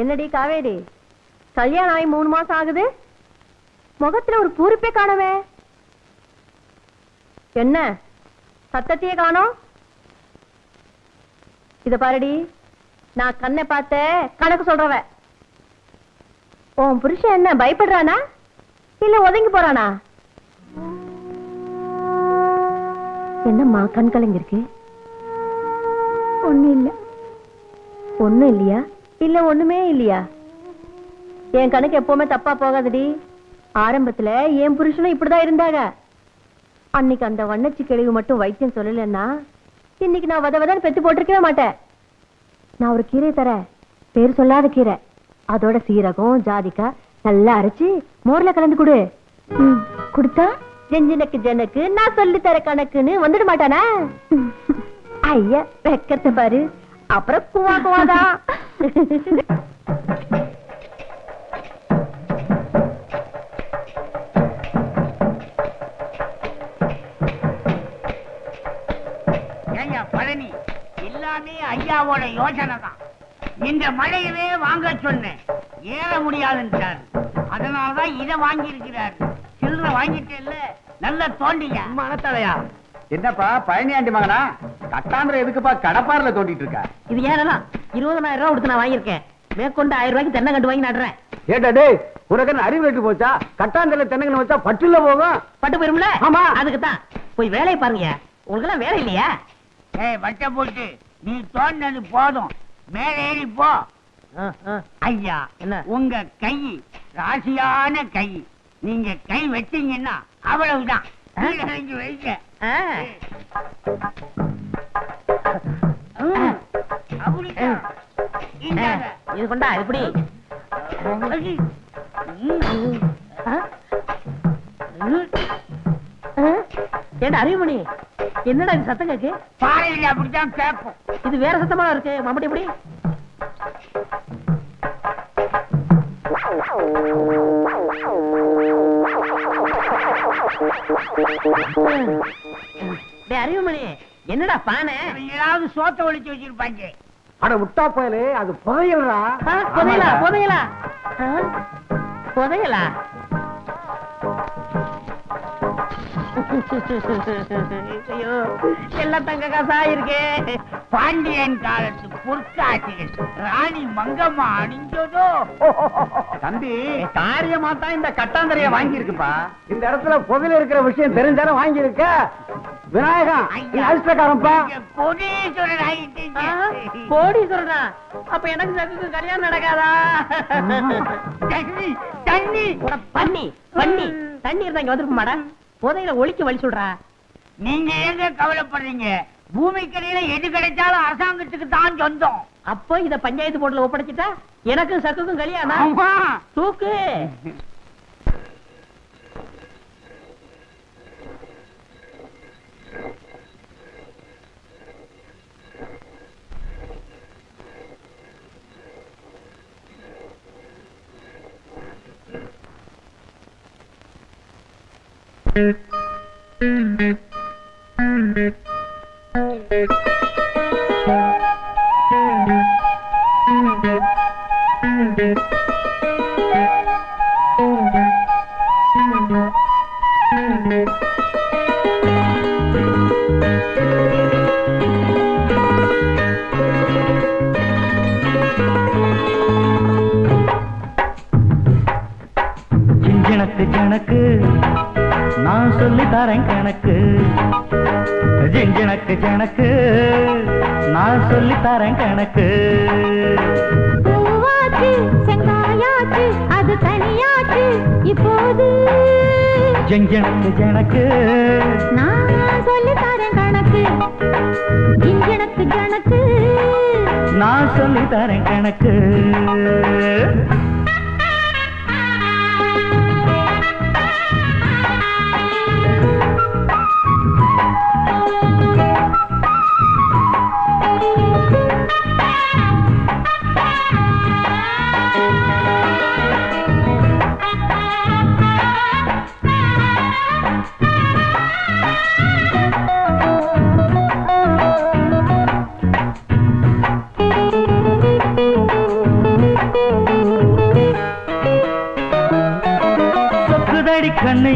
என்னடி காவேரி? கல்யாணம் ஆகி மூணு மாசம் ஆகுது? முகத்துல ஒரு பூரிப்பே காணவே என்ன? சத்தத்தையே காணோம் இத பாருடி நான் கண்ணை பார்த்த கணக்கு சொல்றவ. உன் புருஷன் என்ன பயப்படுறானா? இல்ல ஒதுங்கி போறானா? என்னம்மா கண் கலங்கி இருக்கு ஒண்ணு இல்ல. ஒண்ணும் இல்லையா? இல்ல ஒண்ணுமே இல்லையா? என் கணக்கு எப்பவுமே தப்பா போகாதடி. ஆரம்பத்துல என் புருஷனும் இப்படிதான் இருந்தாங்க. அன்னைக்கு அந்த வண்ணச்சி கிழவி மட்டும் வைத்தியம் சொல்லலைன்னா இன்னைக்கு நான் வத வதன்னு பெத்து போட்டிருக்கவே மாட்டேன். நான் ஒரு கீரை தரேன். பேர் சொல்லாத கீரை. அதோட சீரகம் ஜாதிக்காய் நல்லா அரைச்சு மோர்ல கலந்து கொடு. கொடுத்தா ஜெஞ்சினக்கு ஜனக்கு நான் சொல்லி தர கணக்குன்னு வந்துட மாட்டானா? ஐயா வெக்கத்தை பாரு. அப்புறம் குவா ஏய்யா பழனி எல்லாமே ஐயாவோட யோசனை தான் இந்த மழையவே வாங்க சொன்னேன். ஏற முடியாதுன்றாரு. அதனாலதான் இதை வாங்கி இருக்கிறாரு சில்லற வாங்கிட்டேல்ல நல்லா தோண்டிங்க மனத்தலையா? என்னப்பா பழனியாண்டி மகனா? கட்டாந்திர எதுக்குப்பா? கடப்பாரில தோண்டிட்டு இருக்க? இது ஏனெல்லாம் இருபதனாயிரம் ரூபாய் கொடுத்து நான் வாங்கியிருக்கேன். மேற்கொண்டு ஆயிரம் ரூபாய்க்கு தென்னை கண்டு வாங்கி நடுறேன். ஏட்டா டேய் உனக்கு அறிவு ரேட்டு போச்சா? கட்டாந்திர தென்னங்கன்னு வச்சா பட்டுல போகும். பட்டு போயிரும்ல? ஆமா. அதுக்கு தான் போய் வேலையை பாருங்க. உங்களுக்கு எல்லாம் வேலை இல்லையா? ஏய் வட்ட போட்டு நீ தோண்டினது போதும். மேலே ஏறி போ. ஐயா என்ன? உங்க கை ராசியான கை. நீங்க கை வச்சீங்கன்னா அவ்வளவுதான். கீழே இது கொண்டா? ஆ? ஏண்டா அறிவுமணி? என்னடா இது சத்தம் கேக்கு? பாறையில அப்படித்தான் கேட்போம். இது வேற சத்தமா இருக்கு? மம்பட்டி எப்படி அறிவுமணி என்னடா பானை? ஏதாவது சோத்த ஒழிச்சு வச்சிருப்பாங்க. அட முட்டா போயலே அது புதையலா புதையலா. ஆ? புதையலா. ஐயோ எல்லாம் தங்க காசா இருக்கே. பாண்டியன் காலத்து பொற்காட்சிகள். ராணி மங்கம்மா அணிஞ்சதோ? தம்பி காரியமா தான் இந்த கட்டாந்தரைய வாங்கி இருக்குப்பா இந்த இடத்துல புதையில இருக்கிற விஷயம் தெரிஞ்சாலும் வாங்கி இருக்க விநாயகா அதிர்ஷ்டக்காரன்ப்பா ஆகிட்டீங்க கோடீஸ்வரனா? அப்ப எனக்கு சகுக்கு கல்யாணம் நடக்காதா? தண்ணி தண்ணி. உட பண்ணி பண்ணி தண்ணி இருந்தா இங்க வந்துருக்க மாடா புதையில ஒழிக்க வழி சொல்றா. நீங்க ஏங்க கவலைப்படுறீங்க? பூமிக்கடியில எது கிடைச்சாலும் அரசாங்கத்துக்கு தான் சொந்தம். அப்போ இத பஞ்சாயத்து போர்டுல ஒப்படைச்சிட்டா? எனக்கும் சக்குக்கும் கல்யாணம். ஆமா. தூக்கு. ஜிஞ்சனக்கு கணக்கு நான் சொல்லி தரேன் கணக்கு. ஜிஞ்சனக்கு ஜனக்கு நான் சொல்லி தரேன் கணக்கு செங்காயாச்சு அது தனியாச்சு. இப்போது ஜிஞ்சனக்கு ஜனக்கு நான் சொல்லி தரேன் கணக்கு. இங்கனக்கு கணக்கு நான் சொல்லி தரேன் கணக்கு.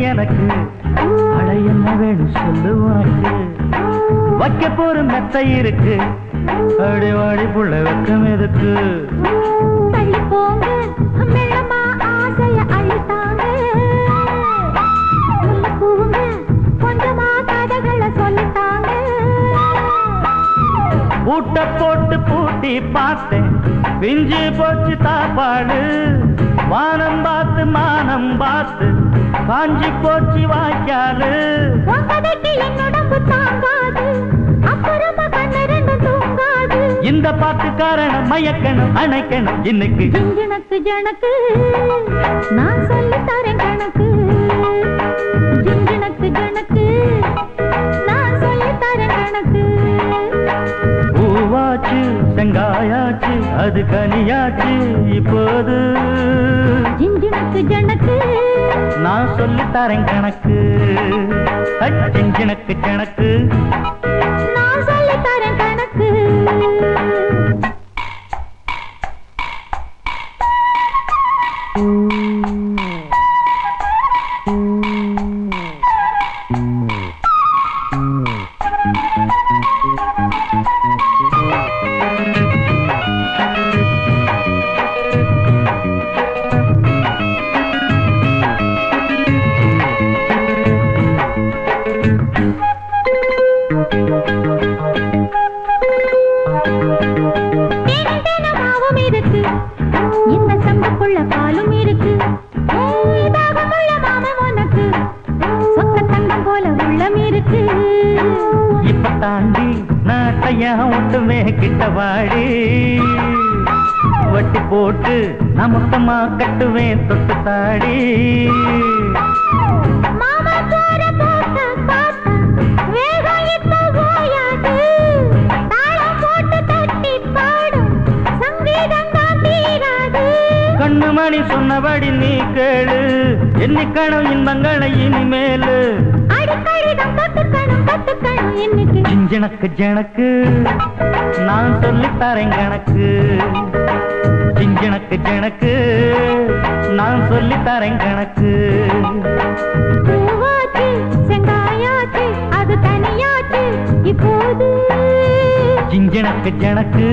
எனக்கு? அட என்ன வேணும் சொல்லு உனக்கு வைக்க போற மெத்தை இருக்கு அடி வாடி புள்ள வெக்கம் எதுக்கு? பூட்ட போட்டு பூட்டி பார்த்தேன். பிஞ்சு போச்சு தாப்பாடு. வானம் பார்த்து மானம் பார்த்து. காஞ்சி போச்சு வாய்க்காலு. இந்த பாட்டு காரணம் மயக்கணும் அணைக்கணும் இன்னைக்கு. ஜிஞ்சனக்கு ஜனக்கு நான் சொல்லி தரேன் கணக்கு. ஜிஞ்சனக்கு ஜனக்கு நான் சொல்லி தரேன் கணக்கு. பூவாச்சு செங்காயாச்சு அது கனியாச்சு இப்போது. ஜிஞ்சனக்கு ஜனக்கு நான் சொல்லி கணக்கு. அச்சிஞ்சனக்கு கணக்கு. சம்புக்குள்ள பாலும் இருக்கு. ஏய், தாகமுள்ள உனக்கு. சொக்க தங்கம் போல உள்ளம் இருக்கு. இப்ப தாண்டி நாட்டையா ஒட்டுமே கிட்ட வாடி. வட்டி போட்டு நான் மொத்தமா கட்டுவேன் தொட்டு தாடி. சொன்னபடி நீ கேளு. எண்ணிக்கணும் இன்பங்களை இனிமேலு. ஜிஞ்சனக்கு ஜனக்கு நான் சொல்லித் தரேன் கணக்கு. ஜிஞ்சனக்கு ஜனக்கு நான் சொல்லித் தரேன் கணக்கு. ஜிஞ்சனக்கு ஜனக்கு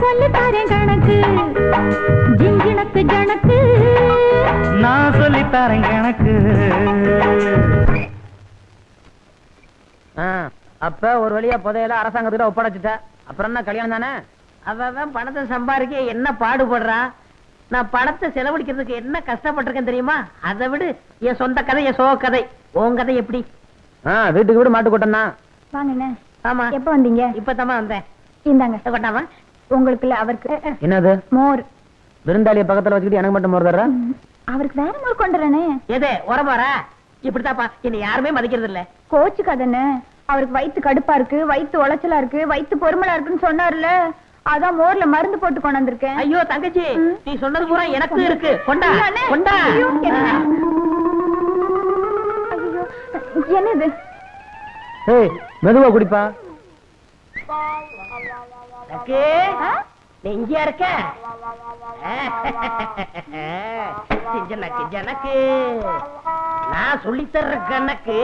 சொல்லி தரேன் கணக்கு. நான் சொல்லித் தரேன் கணக்கு அப்ப ஒரு வழியா புதையல அரசாங்கத்துல ஒப்படைச்சிட்ட. அப்புறம் என்ன கல்யாணம் தானே? அவன் பணத்தை சம்பாதிக்க என்ன பாடுபடுறா? நான் பணத்தை செலவழிக்கிறதுக்கு என்ன கஷ்டப்பட்டிருக்கேன் தெரியுமா? அதை விடு. என் சொந்த கதை என் சோக கதை. உன் கதை எப்படி? வீட்டுக்கு வீடு மாட்டு கொட்டனா வாங்கண்ணே ஆமா. எப்ப வந்தீங்க? இப்பதாம்மா வந்தேன். இந்தாங்க. கொட்டாமா உங்களுக்கு இல்ல அவருக்கு என்னது? மோர். விருந்தாளிய பக்கத்துல வச்சுக்கிட்டு எனக்கு மட்டும் மோர் தர்ற? ம், அவருக்கு வேற மோர் கொண்டுறனே எது உரமாரா இப்படித்தாப்பா என்னை யாருமே மதிக்கிறது இல்ல கோச்சுக்காதண்ணே அவருக்கு வயித்து கடுப்பா இருக்கு வயித்து உளைச்சலா இருக்கு வயித்து பொறுமலா இருக்குன்னு சொன்னார்ல. அதான் மோர்ல மருந்து போட்டு கொண்டு வந்திருக்கேன். ஐயோ தங்கச்சி. நீ சொன்னது பூரா எனக்கு இருக்கு. கொண்டா. கொண்டா. ஐயோ, என்ன? ஐயோ, என்னது? ஏய் மெதுவா குடிப்பா. இங்கேயா இருக்க? ஜனக்கு ஜனக்கு நான் சொல்லித்தர்ற கணக்கு.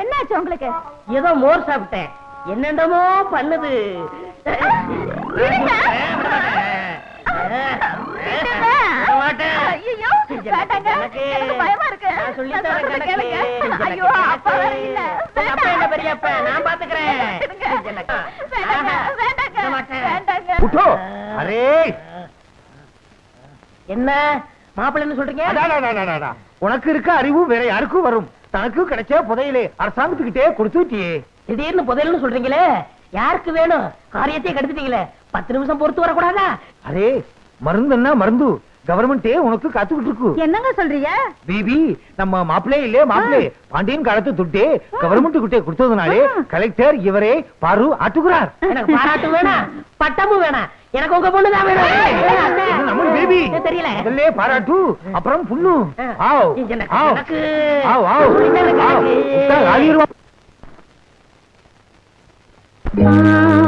என்னாச்சு உங்களுக்கு? ஏதோ மோர் சாப்பிட்டேன். என்னென்னமோ பண்ணுது? நான் பாத்துக்கிறேன். விட மாட்டேன். அரே. என்ன? மாப்பிள்ளைன்னு சொல்றீங்க. உனக்கு இருக்க அறிவு வேற யாருக்கும் வரும். தனக்கு கிடைச்ச புதையிலே. அரசாங்கத்துக்கிட்டே கொடுத்துட்டியே. திடீர்னு புதையல்னு சொல்றீங்களே? யாருக்கு வேணும்? காரியத்தையே கெடுத்துட்டீங்களே. பத்து நிமிஷம் பொறுத்து வரக்கூடாதா? அரே மருந்துன்னா மருந்து. கவர்மெண்டே உனக்கு காத்துக்கிட்டு இருக்கு. என்னங்க சொல்றீங்க? பேபி நம்ம மாப்பிளே இல்லே மாப்பிளே பாண்டியன் காலத்து துட்டே கவர்மெண்ட் கிட்டே கொடுத்ததுனாலே கலெக்டர் இவரே பாரு ஆட்டுகிறார் எனக்கு பாராட்டு வேணாம் பட்டமும் வேணாம் எனக்கு உங்க பொண்ணுதான் வேணும். அண்ணே. இது நம்ம பேபி. தெரியல. முதல்ல பாராட்டு அப்புறம் புண்ணு. ஆவ். எனக்கு- ஆவ். எனக்கு. ஆவ் ஆவ். எனக்கு- ஆவ்.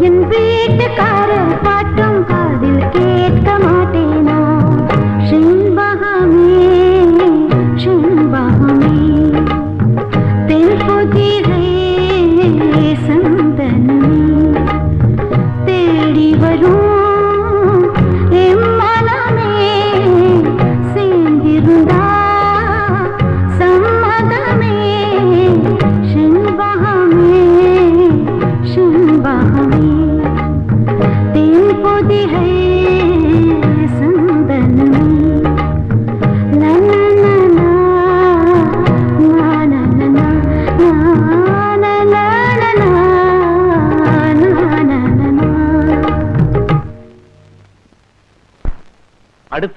என் வீட்டுக்காரர் பாட்டும்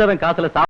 la. அடுத்தவன் காசுல